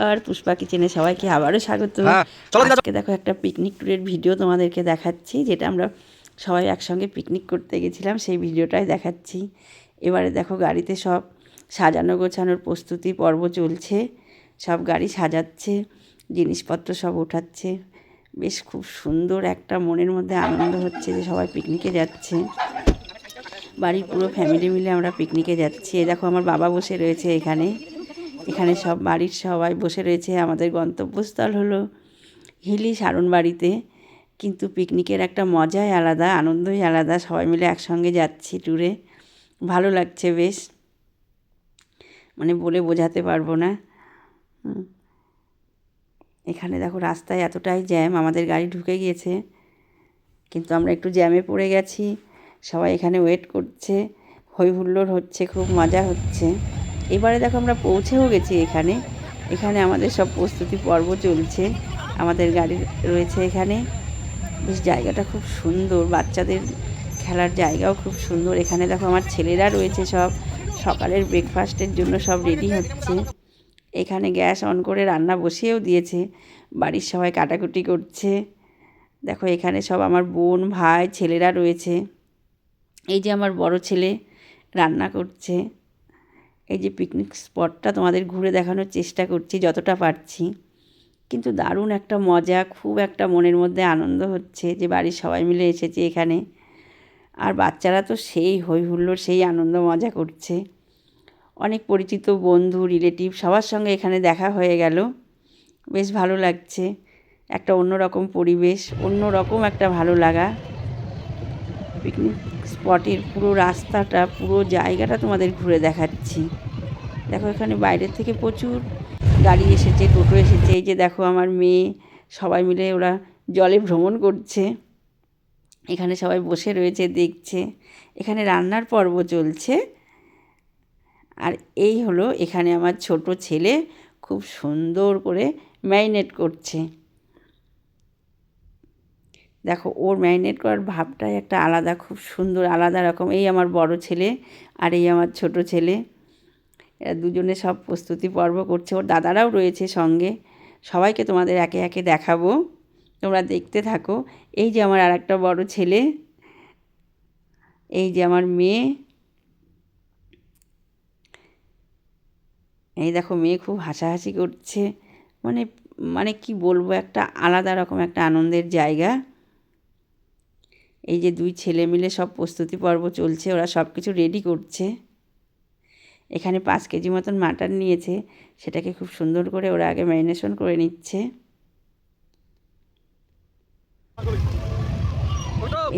নমস্কার পুষ্পা কিচেনে সবাইকে আবারও স্বাগত। হ্যাঁ, আজকে দেখো একটা পিকনিক ট্যুরের ভিডিও তোমাদেরকে দেখাচ্ছি যেটা আমরা সবাই একসঙ্গে পিকনিক করতে গেছিলাম সেই ভিডিওটাই দেখাচ্ছি। এবারে দেখো গাড়িতে সব সাজানো গোছানোর প্রস্তুতি পর্ব চলছে সব গাড়ি সাজাচ্ছে জিনিসপত্র সব ওঠাচ্ছে বেশ খুব সুন্দর একটা মনের মধ্যে আনন্দ হচ্ছে যে সবাই পিকনিকে যাচ্ছে। বাড়ির পুরো ফ্যামিলি মিলে আমরা পিকনিকে যাচ্ছি। এই দেখো আমার বাবা বসে রয়েছে এখানে। এখানে সব বাড়ির সবাই বসে রয়েছে। আমাদের গন্তব্যস্থল হলো হিলি সারণ বাড়িতে। কিন্তু পিকনিকের একটা মজাই আলাদা, আনন্দই আলাদা। সবাই মিলে একসঙ্গে যাচ্ছি ট্যুরে ভালো লাগছে বেশ। মানে বলে বোঝাতে পারব না। এখানে দেখো রাস্তায় এতটাই জ্যাম, আমাদের গাড়ি ঢুকে গিয়েছে। কিন্তু আমরা একটু জ্যামে পড়ে গেছি। সবাই এখানে ওয়েট করছে। হই হুল্লোড় হচ্ছে, খুব মজা হচ্ছে। এবারে দেখো আমরা পৌঁছেও গেছি এখানে। এখানে আমাদের সব প্রস্তুতি পর্ব চলছে। আমাদের গাড়ি রয়েছে এখানে। বেশ জায়গাটা খুব সুন্দর। বাচ্চাদের খেলার জায়গাও খুব সুন্দর। এখানে দেখো আমার ছেলেরা রয়েছে সব। সকালের ব্রেকফাস্টের জন্য সব রেডি হচ্ছে। এখানে গ্যাস অন করে রান্না বসিয়েও দিয়েছে। বাড়ির সবাই কাটাকুটি করছে। দেখো এখানে সব আমার বোন, ভাই, ছেলেরা রয়েছে। এই যে আমার বড় ছেলে রান্না করছে। এই যে পিকনিক স্পটটা তোমাদের ঘুরে দেখানোর চেষ্টা করছি, যতটা পারছি। কিন্তু দারুণ একটা মজা, খুব একটা মনের মধ্যে আনন্দ হচ্ছে যে বাড়ির সবাই মিলে এসেছে এখানে। আর বাচ্চারা তো সেই হই হুল্লোড় সেই আনন্দ মজা করছে। অনেক পরিচিত বন্ধু রিলেটিভ সবার সঙ্গে এখানে দেখা হয়ে গেল। বেশ ভালো লাগছে। একটা অন্যরকম পরিবেশ অন্য রকম একটা ভালো লাগা। পিকনিক স্পটের পুরো রাস্তাটা, পুরো জায়গাটা তোমাদের ঘুরে দেখাচ্ছি। দেখো এখানে বাইরের থেকে প্রচুর গাড়ি এসেছে, টোটো এসেছে, এই যে দেখো আমার মেয়ে, সবাই মিলে ওরা জলে ভ্রমণ করছে। এখানে সবাই বসে রয়েছে, দেখছে। এখানে রান্নার পর্ব চলছে। আর এই হলো এখানে আমার ছোট ছেলে খুব সুন্দর করে ম্যারিনেট করছে। দেখো, ওর ম্যারিনেট করার ভাবটাই একটা আলাদা, খুব সুন্দর, আলাদা রকম। এই আমার বড় ছেলে আর এই আমার ছোট ছেলে। এরা দুজনে সব প্রস্তুতি পর্ব করছে। ওর দাদারাও রয়েছে সঙ্গে। সবাইকে তোমাদের একে একে দেখাবো। তোমরা দেখতে থাকো। এই যে আমার আর একটা বড় ছেলে। এই যে আমার মেয়ে। এই দেখো, মেয়ে খুব হাসাহাসি করছে। মানে মানে কি বলব, একটা আলাদা রকম, একটা আনন্দের জায়গা। এই যে দুই ছেলে মিলে সব প্রস্তুতি পর্ব চলছে, ওরা সব কিছু রেডি করছে। এখানে পাঁচ কেজি মতন মাটন নিয়েছে, সেটাকে খুব সুন্দর করে ওরা আগে ম্যারিনেশন করে নিচ্ছে।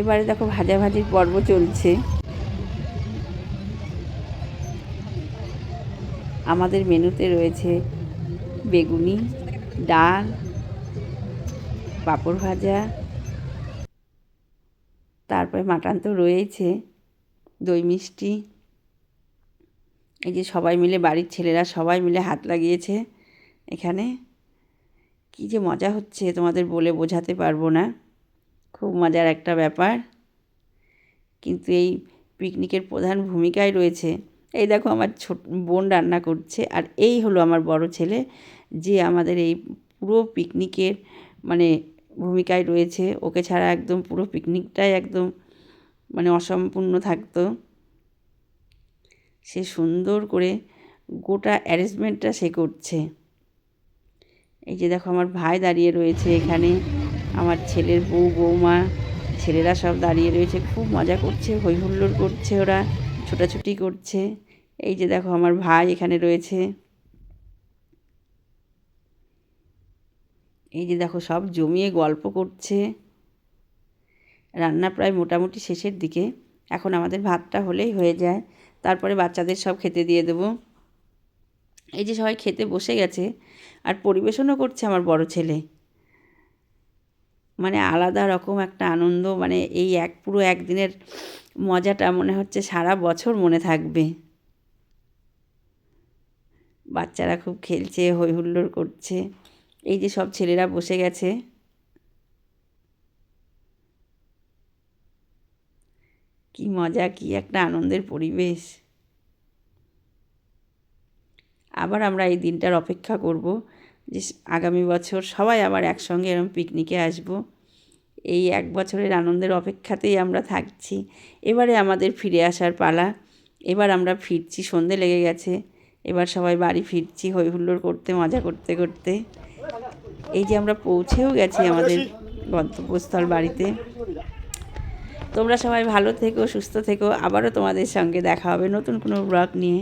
এবারে দেখো ভাজাভাজির পর্ব চলছে। আমাদের মেনুতে রয়েছে বেগুনি, ডাল, পাঁপড় ভাজা তারপরে মাটন তো রয়েছে দই মিষ্টি। এই যে সবাই মিলে, বাড়ির ছেলেরা সবাই মিলে হাত লাগিয়েছে এখানে। কী যে মজা হচ্ছে, তোমাদের বলে বোঝাতে পারব না। খুব মজার একটা ব্যাপার। কিন্তু এই পিকনিকের প্রধান ভূমিকায় রয়েছে, এই দেখো আমার ছোট বোন রান্না করছে, আর এই হলো আমার বড় ছেলে, যে আমাদের এই পুরো পিকনিকের মানে ভূমিকায় রয়েছে। ওকে ছাড়া একদম পুরো পিকনিকটাই একদম মানে অসম্পূর্ণ থাকতো। সে সুন্দর করে গোটা অ্যারেঞ্জমেন্টটা সে করছে। এই যে দেখো আমার ভাই দাঁড়িয়ে রয়েছে এখানে। আমার ছেলের বউ বৌমা ছেলেরা সব দাঁড়িয়ে রয়েছে। খুব মজা করছে হই হুল্লোড় করছে ওরা, ছোটাছুটি করছে। এই যে দেখো আমার ভাই এখানে রয়েছে। এই যে দেখো সব জমিয়ে গল্প করছে। রান্না প্রায় মোটামুটি শেষের দিকে। এখন আমাদের ভাতটা হলেই হয়ে যায়। তারপরে বাচ্চাদের সব খেতে দিয়ে দেবো। এই যে সবাই খেতে বসে গেছে আর পরিবেশনও করছে আমার বড় ছেলে। মানে আলাদা রকম একটা আনন্দ মানে এই এক, পুরো একদিনের মজাটা মনে হচ্ছে সারা বছর মনে থাকবে। বাচ্চারা খুব খেলছে হই হুল্লোড় করছে। এই যে সব ছেলেরা বসে গেছে। কি মজা, কি একটা আনন্দের পরিবেশ। আবার আমরা এই দিনটার অপেক্ষা করব যে আগামী বছর সবাই আবার একসঙ্গে এরম পিকনিকে আসব। এই এক বছরের আনন্দের অপেক্ষাতেই আমরা থাকছি। এবারে আমাদের ফিরে আসার পালা। এবার আমরা ফিরছি, সন্ধে লেগে গেছে। এবার সবাই বাড়ি ফিরছি হই হুল্লোড় করতে, মজা করতে করতে। এই যে আমরা পৌঁছেও গেছি আমাদের গন্তব্যস্থল বাড়িতে। তোমরা সবাই ভালো থেকো সুস্থ থেকো। আবারও তোমাদের সঙ্গে দেখা হবে নতুন কোনো ব্লগ নিয়ে।